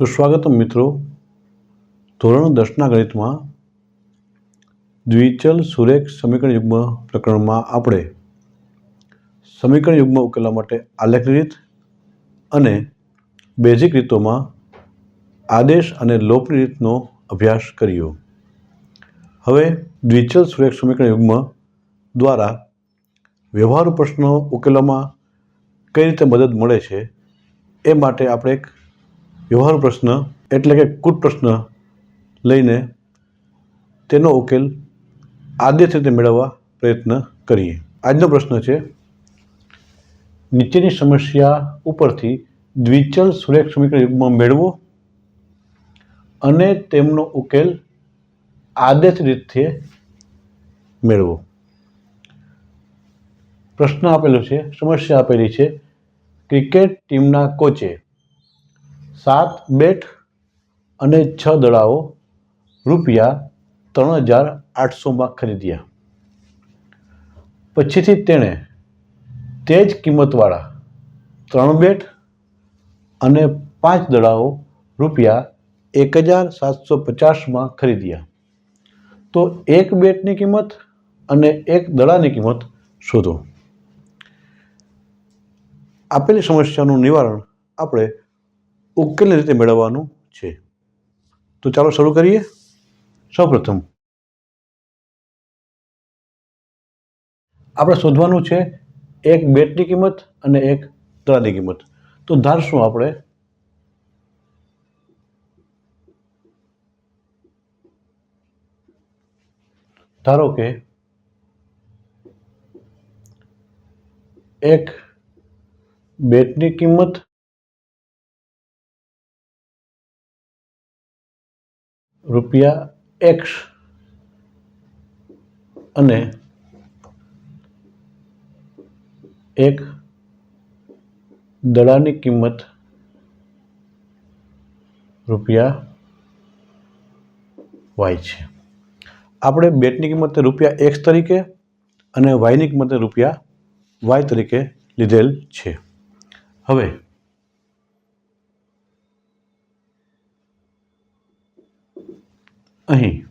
સુસ્વાગતમ મિત્રો, ધોરણ દસના ગણિતમાં દ્વિચલ સુરેખ સમીકરણ યુગ્મ પ્રકરણમાં આપણે સમીકરણ યુગ્મ ઉકેલવા માટે આલેખની રીત અને બેઝિક રીતોમાં આદેશ અને લોપની રીતનો અભ્યાસ કર્યો. હવે દ્વિચલ સુરેખ સમીકરણ યુગ્મ દ્વારા વ્યવહારુ પ્રશ્નો ઉકેલવામાં કઈ રીતે મદદ મળે છે એ માટે આપણે એક વ્યવહારુ પ્રશ્ન એટલે કે કૂટ પ્રશ્ન લઈને તેનો ઉકેલ આદેશ રીતે મેળવવા પ્રયત્ન કરીએ. આજનો પ્રશ્ન છે, નીચેની સમસ્યા ઉપરથી દ્વિચલ સુરેખ સમીકરણ યુગમાં મેળવો અને તેમનો ઉકેલ આદેશ રીતે મેળવો. પ્રશ્ન આપેલો છે, સમસ્યા આપેલી છે, ક્રિકેટ ટીમના કોચે સાત બેટ અને છ દડાઓ રૂપિયા ત્રણ હજાર આઠસોમાં ખરીદ્યા. પછીથી તેણે તે જ કિંમતવાળા ત્રણ બેટ અને પાંચ દડાઓ રૂપિયા એક હજાર સાતસો પચાસમાં ખરીદ્યા. તો એક બેટની કિંમત અને એક દડાની કિંમત શોધો. આપેલી સમસ્યાનું નિવારણ આપણે ઉકેલની રીતે મેળવવાનું છે. તો ચાલો શરૂ કરીએ. સૌપ્રથમ આપણે શોધવાનું છે એક બેટની કિંમત અને એક દડાની કિંમત. તો ધારશું આપણે ધારો કે એક બેટની કિંમત રૂપિયા એક્સ અને એક દડાની કિંમત રૂપિયા વાય છે. આપણે બેટની કિંમત રૂપિયા એક્સ તરીકે અને વાયની કિંમત રૂપિયા વાય તરીકે લીધેલ છે. હવે અહીં.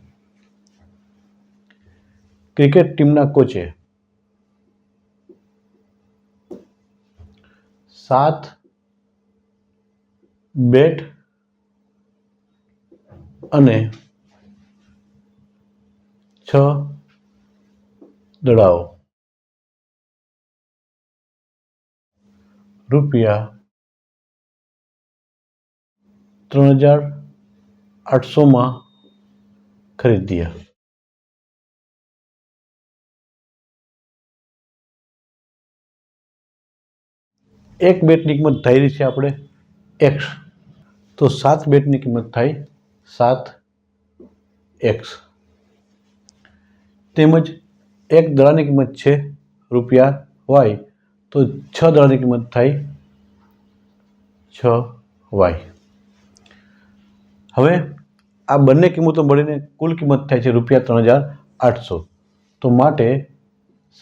ક્રિકેટ ટીમના કોચે સાત બેટ અને છ દડાઓ રૂપિયા ત્રણ હજાર આઠસોમાં ખરીદ્યા એક બેટની કિંમત ધારી છે આપણે એક્સ તો સાત બેટની કિંમત થાય સાત એક્સ તેમજ એક દડાની કિંમત છે રૂપિયા વાય તો છ દડાની કિંમત થાય છ વાય હવે આ બંને કિંમતો મળીને કુલ કિંમત થાય છે રૂપિયા ત્રણ હજાર આઠસો. તો માટે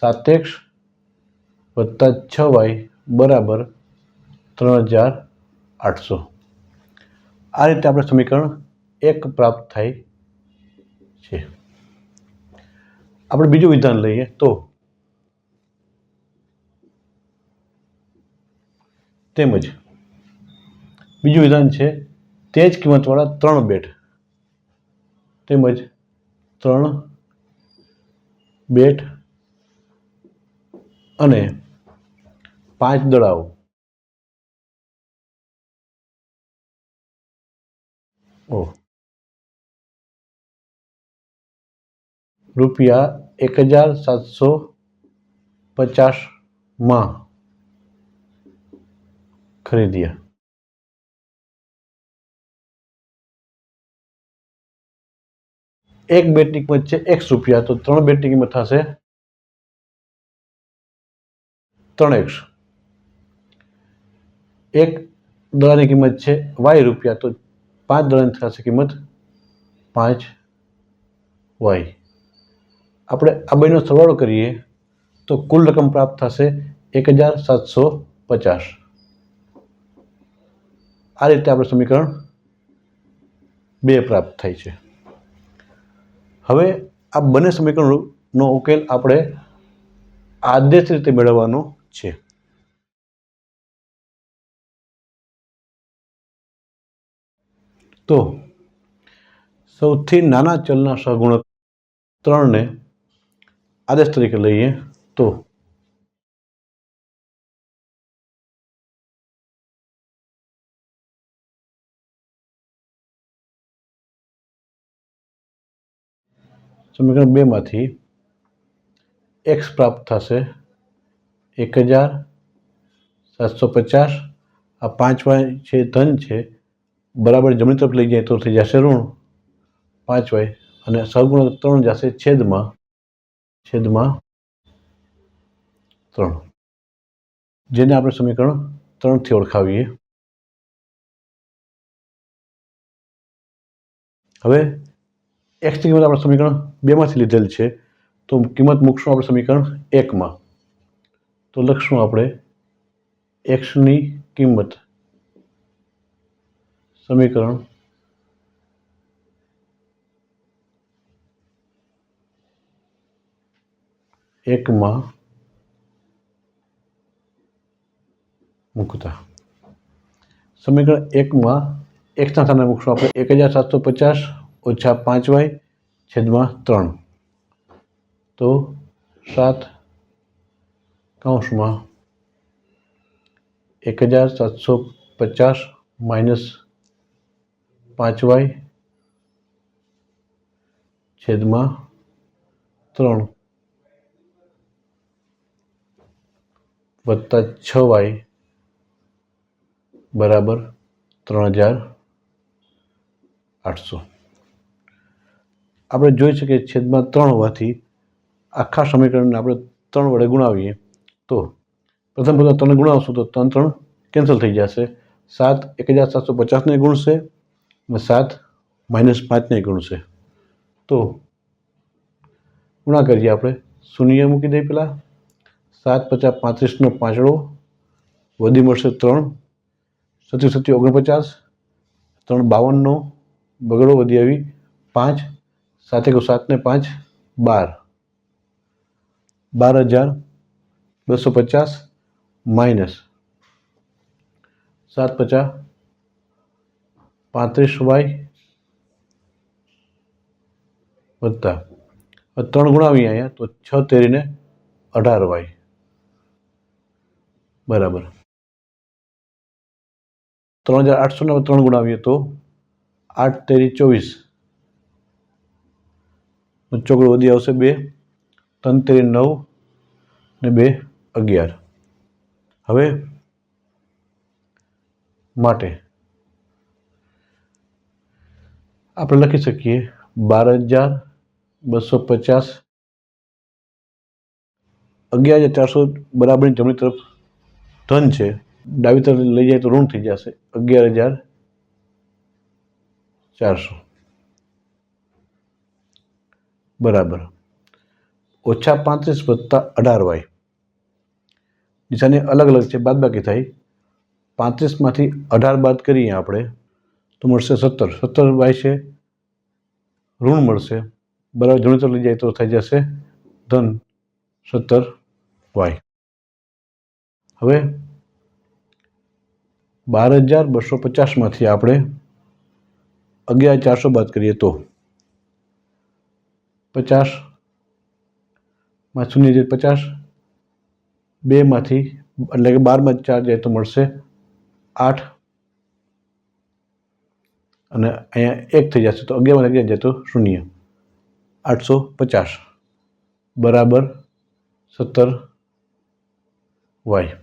સાતેક્ષ વત્તા છ વાય બરાબર ત્રણ હજાર આઠસો. આ રીતે આપણે સમીકરણ એક પ્રાપ્ત થાય છે. આપણે બીજું વિધાન લઈએ તો તેમજ બીજું વિધાન છે તે જ કિંમતવાળા ત્રણ બેટ તેમજ ત્રણ બેટ અને પાંચ દડાઓ. ઓ રૂપિયા એક હજાર સાતસો પચાસમાં ખરીદ્યા. એક બેટની કિંમત છે એક્સ રૂપિયા. તો ત્રણ બેટની કિંમત થશે? ત્રણ એક્સ એક દડાની કિંમત છે વાય રૂપિયા. તો પાંચ દડાની થશે કિંમત પાંચ વાય. આપણે આ બંનેનો સરવાળો કરીએ તો કુલ રકમ પ્રાપ્ત થશે એક હજાર સાતસો પચાસ. આ રીતે આપણે સમીકરણ બે પ્રાપ્ત થાય છે. હવે આ બંને સમીકરણનો ઉકેલ આપણે આદેશ રીતે મેળવવાનો છે. તો સૌથી નાના ચલના સહગુણક ત્રણને આદેશ તરીકે લઈએ તો સમીકરણ બેમાંથી એક્સ પ્રાપ્ત થશે એક હજાર સાતસો પચાસ. આ પાંચ વાય છે ધન છે, બરાબર જમણી તરફ લઈ જાય તો થઈ જશે ઋણ. પાંચ વાય અને સહગુણક ત્રણ જશે છેદમાં છેદમાં ત્રણ. જેને આપણે સમીકરણ ત્રણથી ઓળખાવીએ. હવે એક્સની કિંમત આપણે સમીકરણ બેમાંથી લીધેલ છે. તો કિંમત મૂકશું આપણે સમીકરણ એકમાં. તો લખશું આપણે એક્સની કિંમત. સમીકરણ એકમાં મૂકતા. સમીકરણ એકમાં એક્સના સ્થાને મૂકશું આપણે. એક હજાર સાતસો પચાસ ઓછા પાંચ વાય છેદમાં ત્રણ. તો સાત કૌંસમાં એક હજાર સાતસો પચાસ માઇનસ પાંચ વાય છેદમાં ત્રણ. વત્તા છ વાય બરાબર ત્રણ હજાર આઠસો. આપણે જોઈ શકીએ છેદમાં ત્રણ હોવાથી આખા સમીકરણને આપણે ત્રણ વડે ગુણાવીએ, તો પ્રથમ પ્રથમ ત્રણ ગુણાવશું તો ત્રણ ત્રણ કેન્સલ થઈ જશે. સાત એક હજાર સાતસો પચાસને ગુણશે અને સાત માઇનસ પાંચને ગુણશે. તો ગુણા કરીએ આપણે. શૂન્ય મૂકી દઈએ પહેલાં. સાત પચાસ પાંત્રીસનો પાંચડો. વધી મળશે ત્રણ. સત્યુ સત્યુ ઓગણપચાસ. ત્રણ બાવનનો બગડો વધી આવી પાંચ. સાત ને પાંચ, બાર. બાર હજાર બસો પચાસ માઇનસ સાત પચાસ પાંત્રીસ વાય વત્તા. ત્રણ ગુણાવીએ અહીંયા તો છ તેરીને અઢાર વાય. બરાબર. ત્રણ હજાર આઠસોને ત્રણ ગુણાવીએ તો આઠ તેરી ચોવીસ. ચોકડો વધી આવશે બે ત્રણ તેરી નવ ને બે અગિયાર. હવે માટે આપણે લખી શકીએ બાર હજાર બસો પચાસ અગિયાર હજાર ચારસો બરાબરની જમણી તરફ ધન છે. ડાબી તરફ લઈ જાય તો ઋણ થઈ જશે અગિયાર હજાર ચારસો. બરાબર. ઓછા પાંત્રીસ વત્તા અઢાર વાય. નિશાની અલગ અલગ છે, બાદબાકી થાય. પાંત્રીસમાંથી અઢાર બાદ કરીએ આપણે, તો મળશે સત્તર. સત્તર વાય છે, ઋણ મળશે. બરાબર જમણી તરફ લઈ જાય તો થઈ જશે ધન સત્તર વાય. હવે બાર હજાર બસો પચાસમાંથી આપણે અગિયાર ચારસો બાદ કરીએ તો. પચાસમાં શૂન્ય જે પચાસ, બેમાંથી, એટલે કે બારમાં ચાર જાય તો મળશે, આઠ, અને અહીંયા એક થઈ જશે તો અગિયારમાં અગિયાર જાય તો શૂન્ય. આઠસો પચાસ બરાબર સત્તર વાય.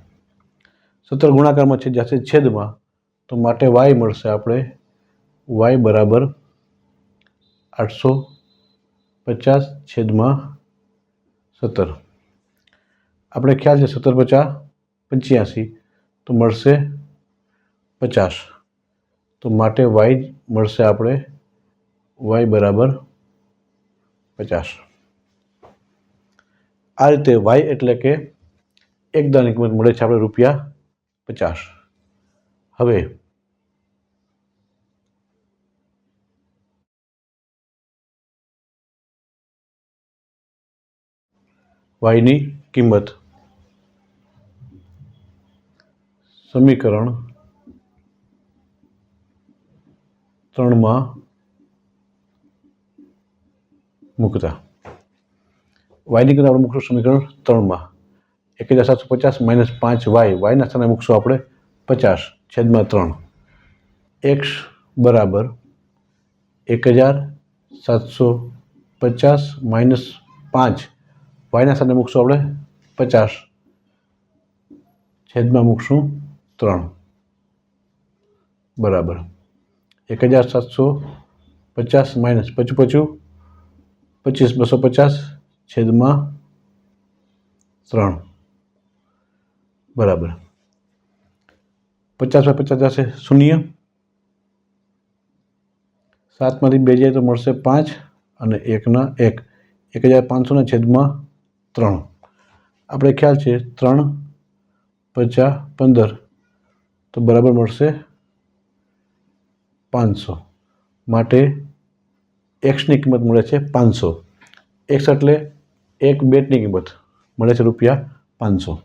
સત્તર ગુણાકારમાં છે જશે છેદમાં, તો માટે વાય મળશે આપણે, વાય બરાબર આઠસો પચાસ છેદમાં સત્તર. આપણે ખ્યાલ છે સત્તર પચાસ પંચ્યાસી, તો મળશે પચાસ. તો માટે વાય મળશે આપણે વાય બરાબર પચાસ. આ રીતે વાય એટલે કે એકદાની કિંમત મળે છે આપણે રૂપિયા પચાસ. હવે વાયની કિંમત. સમીકરણ ત્રણમાં મૂકતા. વાયની કિંમત આપણે મૂકશું સમીકરણ ત્રણમાં. એક હજાર સાતસો પચાસ માઇનસ પાંચ વાય. વાયના સ્થાને મૂકશું આપણે પચાસ છેદમાં ત્રણ. એક્સ બરાબર એક હજાર સાતસો પચાસ માઇનસ પાંચ. વાયના સ્થાને મૂકશું આપણે પચાસ છેદમાં મૂકશું ત્રણ બરાબર એક હજાર સાતસો પચાસ માઇનસ પચું પચું પચીસ બસો પચાસ છેદમાં ત્રણ બરાબર પચાસ બાય પચાસ જશે શૂન્ય સાતમાંથી બે જાય તો મળશે પાંચ અને એકના એક એક હજાર પાંચસોના છેદમાં ત્રણ. આપણે ખ્યાલ છે ત્રણ પચાસ પંદર. તો બરાબર મળશે પાંચસો. માટે એક્સની કિંમત મળે છે પાંચસો. એક્સ એટલે એક બેટની કિંમત. મળે છે રૂપિયા પાંચસો.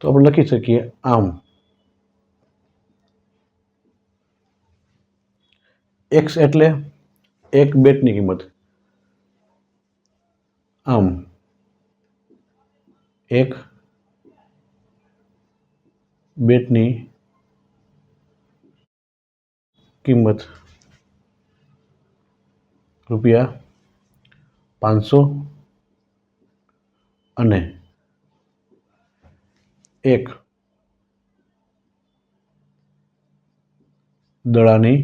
તો આપણે લખી શકીએ આમ. એક્સ એટલે એક બેટની કિંમત. આમ. એક બેટની કિંમત રૂપિયા પાંચસો અને એક દડાની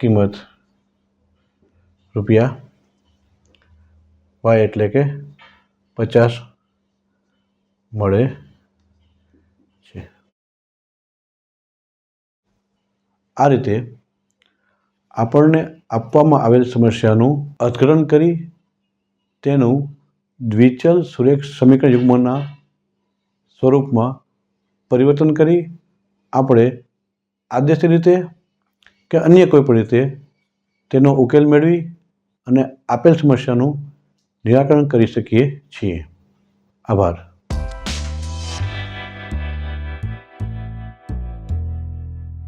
કિંમત રૂપિયા વાય એટલે કે પચાસ મળે છે. આ રીતે આપણને આપવામાં આવેલ સમસ્યાનું અર્થઘટન કરી તેનું દ્વિચલ સુરેખ સમીકરણ યુગ્મના સ્વરૂપમાં પરિવર્તન કરી આપણે આદેશી રીતે કે અન્ય કોઈપણ રીતે તેનો ઉકેલ મેળવી અને આપેલ સમસ્યાનું નિરાકરણ કરી શકીએ છીએ. આભાર.